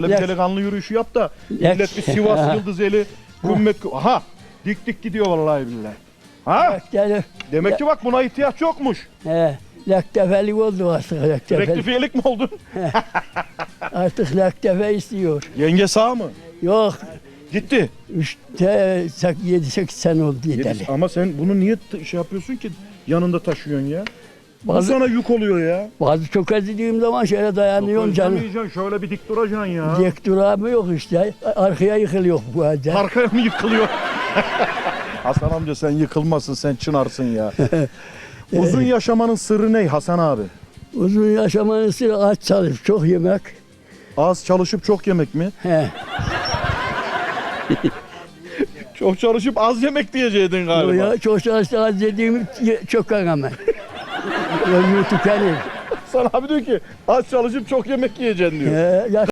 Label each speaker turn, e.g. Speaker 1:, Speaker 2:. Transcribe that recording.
Speaker 1: Bir
Speaker 2: Lek-
Speaker 1: delikanlı yürüyüşü yap da millet bir Sivas Yıldız eli gümmet aha dik dik gidiyor vallahi billahi. Ha?
Speaker 2: Lektefe,
Speaker 1: Demek ki bak buna ihtiyaç yokmuş.
Speaker 2: he, lektefelik oldu artık.
Speaker 1: Rektifiyelik mi oldun?
Speaker 2: Artık lektefe istiyor.
Speaker 1: Yenge sağ mı?
Speaker 2: Yok,
Speaker 1: Gitti.
Speaker 2: 3 7-8 sene oldu
Speaker 1: Yedi-
Speaker 2: gideli.
Speaker 1: Ama sen bunu niye t- şey yapıyorsun ki yanında taşıyorsun ya? Bu
Speaker 2: Bazı,
Speaker 1: sana yük oluyor ya.
Speaker 2: bazı çok ezildiğim zaman şöyle dayanıyorum canım.
Speaker 1: Özlemeyeceksin, şöyle bir dik duracaksın ya.
Speaker 2: Dik duramı yok işte. Arkaya yıkılıyor bu halde.
Speaker 1: Arkaya mı yıkılıyor? Hasan amca sen yıkılmasın, sen çınarsın ya. Uzun yaşamanın sırrı ne Hasan abi?
Speaker 2: Uzun yaşamanın sırrı aç çalışıp çok yemek.
Speaker 1: Az çalışıp çok yemek mi?
Speaker 2: He.
Speaker 1: Çok çalışıp az yemek diyeceydin galiba.
Speaker 2: Ya, çok çalıştı az dediğimi ye- çok hemen. Ömrü tükenir.
Speaker 1: Hasan abi diyor ki az çalışıp çok yemek yiyeceksin diyor.
Speaker 2: He, yaş